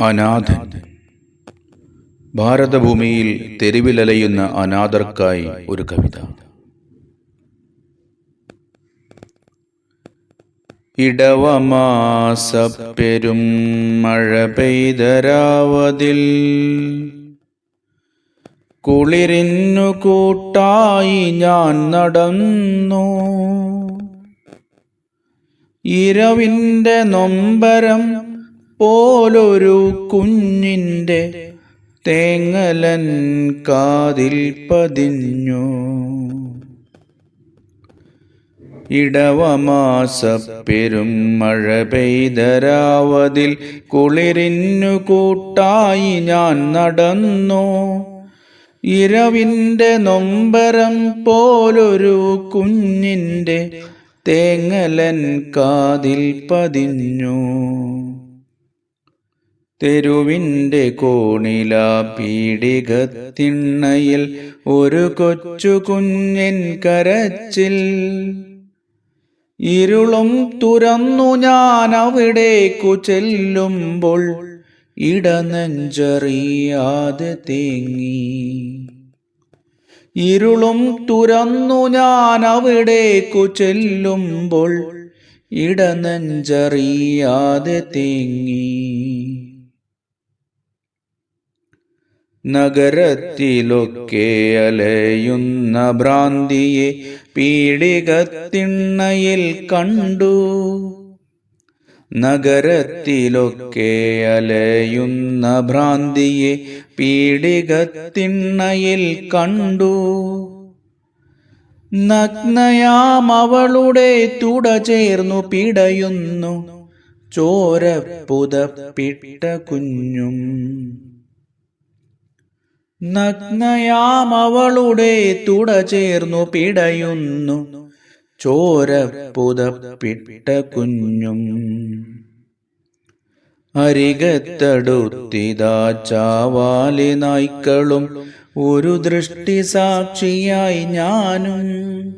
അനാഥൻ. ഭാരതഭൂമിയിൽ തെരുവിലലയുന്ന അനാഥർക്കായി ഒരു കവിത. ഇടവമാസപ്പെരും മഴ പെയ്തരാവതിൽ കുളിരിന്നു കൂട്ടായി ഞാൻ നടന്നു. ഇരവിന്റെ നൊമ്പരം പോലൊരു കുഞ്ഞിന്റെ തേങ്ങലൻ കാതിൽ പതിഞ്ഞു. ഇടവമാസപ്പെരും മഴ പെയ്തരാവതിൽ കുളിരിന്നു കൂട്ടായി ഞാൻ നടന്നു. ഇരവിന്റെ നൊമ്പരം പോലൊരു കുഞ്ഞിന്റെ തേങ്ങലൻ കാതിൽ പതിഞ്ഞു. തെരുവിന്റെ കോണില പീഡികത്തിണ്ണയിൽ ഒരു കൊച്ചു കുഞ്ഞിൻ കരച്ചിൽ. ഇരുളും തുറന്നു ഞാൻ അവിടേക്കു ചെല്ലുമ്പോൾ ഇടനെഞ്ചറിയാതെ തേങ്ങി. ഇരുളും തുറന്നു ഞാൻ അവിടേക്കു ചെല്ലുമ്പോൾ ഇടനെഞ്ചറിയാതെ തേങ്ങി. നഗരത്തിലൊക്കെ അലയുന്ന ഭ്രാന്തിയെ പീഡികത്തിണ്ണയിൽ കണ്ടു. നഗരത്തിലൊക്കെ അലയുന്ന ഭ്രാന്തിയെ പീഡികത്തിണ്ണയിൽ കണ്ടു. നഗ്നയാം അവളുടെ തുട ചേർന്നു പിടയുന്നു. ചോര പുതപ്പിട്ട കുഞ്ഞും നഗ്നയാം അവളുടെ തുട ചേർന്നു പിടയുന്നു. ചോര പുതപ്പിട്ട കുഞ്ഞും. അരികത്തടുത്തിതാ ചാവാലി നായ്ക്കളും ഒരു ദൃഷ്ടി സാക്ഷിയായി ഞാനും.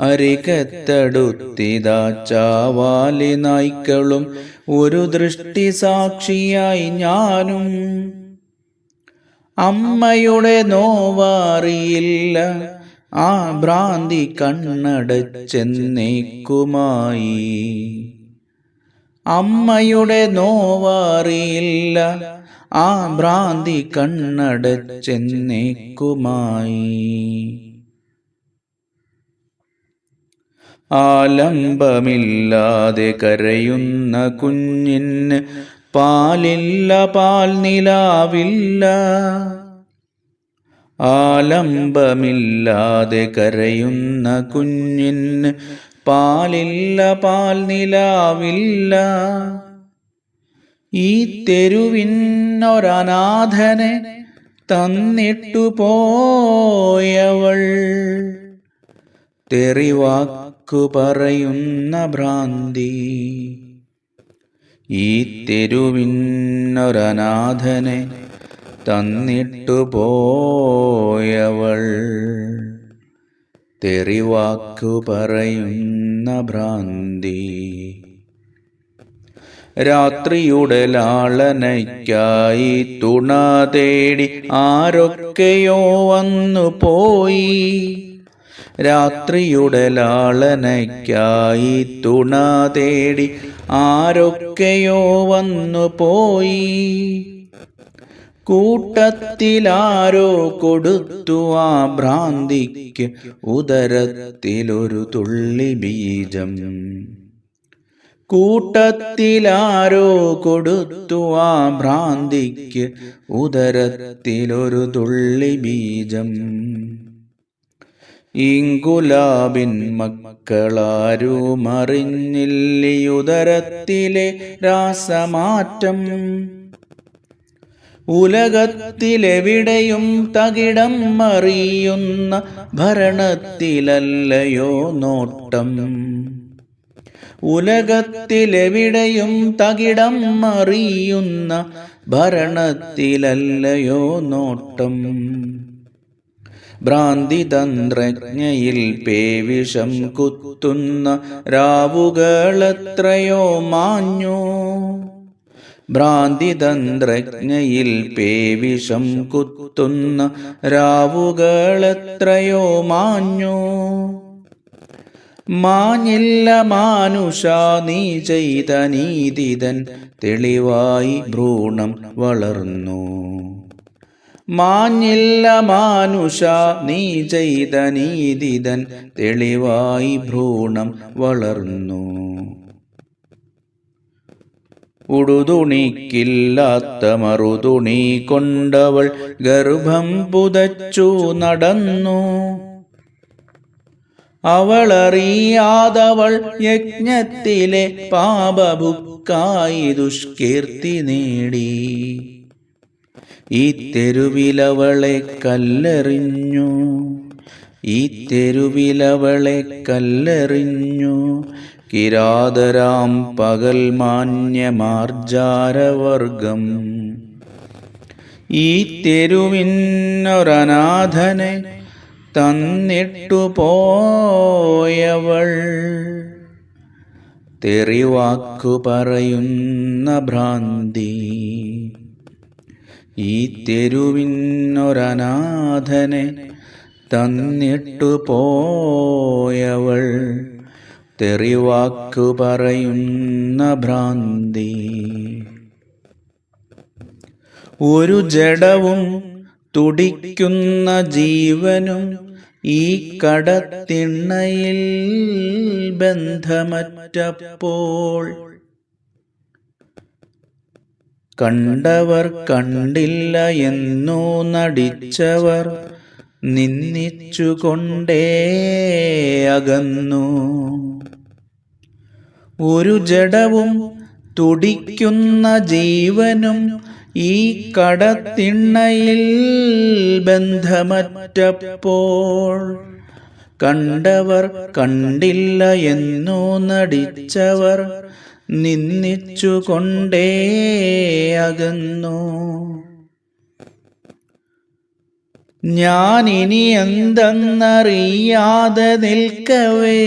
അരികത്തടുത്തിതാ ചാവാലി നായ്ക്കളും ഒരു ദൃഷ്ടി സാക്ഷിയായി ഞാനും. അമ്മയുടെ നോവാറിയില്ല. ആ ഭ്രാന്തി കണ്ണടച്ചെന്നേക്കുമായി. അമ്മയുടെ നോവാറിയില്ല. ആ ഭ്രാന്തി കണ്ണടച്ചെന്നേക്കുമായി. ആലംബമില്ലാതെ കരയുന്ന കുഞ്ഞിന് പാലില്ല പാൽ നിലാവില്ല. ആലംബമില്ലാതെ കരയുന്ന കുഞ്ഞിന് പാലില്ല പാൽ നിലാവില്ല. ഈ തെരുവിനൊരനാഥനെ തന്നിട്ടു പോയവൾ. തെറിവാക്കു പറയുന്ന ഭ്രാന്തി. ഈ തെരുവിന്നൊരനാഥനെ തന്നിട്ടു പോയവൾ. തെറിവാക്കു പറയുന്ന ഭ്രാന്തി. രാത്രിയുടെ ലാളനയ്ക്കായി തുണ തേടി ആരൊക്കെയോ വന്നു പോയി. രാത്രിയുടെ ലാളനയ്ക്കായി തുണ തേടി ആരൊക്കെയോ വന്നു പോയി. കൂട്ടത്തിലാരോ കൊടുത്തു ആ ഭ്രാന്തിക്ക് ഉദരത്തിലൊരു തുള്ളി ബീജം. കൂട്ടത്തിലാരോ കൊടുത്തു ആ ഭ്രാന്തിക്ക് ഉദരത്തിലൊരു തുള്ളി ബീജം. ഇങ്കുലാബിൻ മക്കളാരുമറിഞ്ഞില്ലിയുദരത്തിലെ രാസമാറ്റം. ഉലകത്തിലെവിടെയും തകിടം മറിയുന്ന ഭരണത്തിലല്ലയോ നോട്ടം. ഉലകത്തിലെവിടെയും തകിടം മറിയുന്ന ഭരണത്തിലല്ലയോ നോട്ടം. ഭ്രാന്തിതന്ത്രജ്ഞയിൽ പേവിഷം കുത്തുന്ന രാവുകളെത്രയോ മാഞ്ഞു. ഭ്രാന്തിതന്ത്രജ്ഞയിൽ പേവിഷം കുത്തുന്ന രാവുകളെത്രയോ മാഞ്ഞു. മാഞ്ഞില്ല മാനുഷ നീ ചെയ്ത നീതിതൻ തെളിവായി ഭ്രൂണം വളർന്നു. മാഞ്ഞില്ല മാനുഷ നീ ചെയ്ത നീതിതൻ തെളിവായി ഭ്രൂണം വളർന്നു. ഉടുതുണിക്കില്ലാത്ത മറുതുണി കൊണ്ടവൾ ഗർഭം പുതച്ചു നടന്നു. അവളറിയാതവൾ യജ്ഞത്തിലെ പാപബുക്കായി ദുഷ്കീർത്തി നേടി. ഈ തെരുവിലവളെ കല്ലെറിഞ്ഞു. ഈ തെരുവിലവളെ കല്ലെറിഞ്ഞു. കിരാതരാം പകൽ മാന്യമാർജാരവർഗം ഈ തെരുവിന്നൊരനാഥനെ തന്നിട്ടു പോയവൾ. തെറിവാക്കു പറയുന്ന ഭ്രാന്തി. ഈ തെരുവിനൊരനാഥനെ തന്നിട്ടു പോയവൾ തെറിവാക്കു പറയുന്ന ഭ്രാന്തി. ഒരു ജഡവും തുടിക്കുന്ന ജീവനും ഈ കടത്തിണ്ണയിൽ ബന്ധമറ്റപ്പോൾ കണ്ടവർ കണ്ടില്ല എന്നു നടിച്ചവർ നിന്നിച്ചുകൊണ്ടേ അകന്നു. ഒരു ജഡവും തുടിക്കുന്ന ജീവനും ഈ കടത്തിണ്ണയിൽ ബന്ധമറ്റപ്പോൾ. കണ്ടവർ കണ്ടില്ല എന്നു നടിച്ചവർ നിന്ദിച്ചുകൊണ്ടേ അകന്നു. ഞാനിനി എന്തെന്നറിയാതെ നിൽക്കവേ.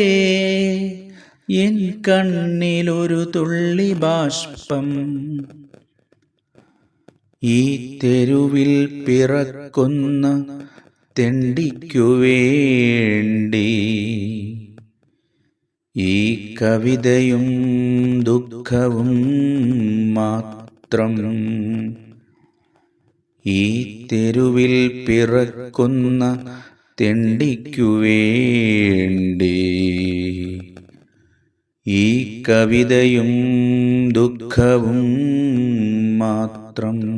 എൻ കണ്ണിലൊരു തുള്ളി ബാഷ്പം. ഈ തെരുവിൽ പിറക്കുന്ന തെണ്ടിക്കു വേണ്ടി ഈ കവിതയും ദുഃഖവും മാത്രം ഈ തെരുവിൽ പിറക്കുന്ന തെണ്ടിക്കു വേണ്ടി. ഈ കവിതയും ദുഃഖവും മാത്രം